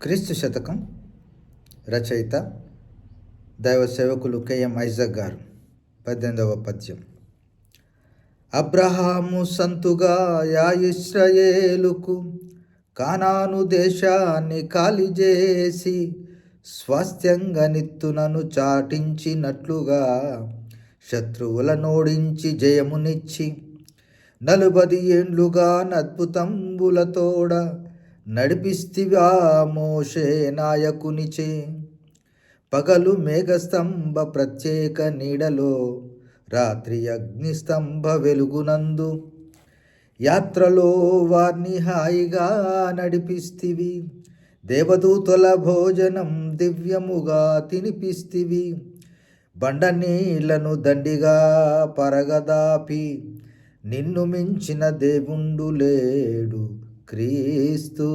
క్రీస్తు శతకం రచయిత దైవ సేవకులు కెఎం ఐజగ్ గారు. పద్దెనిమిదవ పద్యం. అబ్రహాము సంతుగా యా ఇస్రయేలుకు కానాను దేశాన్ని ఖాళీ చేసి స్వాస్థ్యంగా నిత్తునను చాటించినట్లుగా శత్రువుల నోడించి జయమునిచ్చి నలుబది ఏండ్లుగా అద్భుతంబులతోడ నడిపిస్తివా మోషే నాయకునిచే. పగలు మేఘస్తంభ ప్రత్యేక నీడలో రాత్రి అగ్నిస్తంభ వెలుగునందు యాత్రలో వారిని హాయిగా నడిపిస్తివి. దేవదూతల భోజనం దివ్యముగా తినిపిస్తివి. బండ నీళ్ళను దండిగా పరగదాపి. నిన్ను మించిన దేవుండు లేడు. క్రీస్తు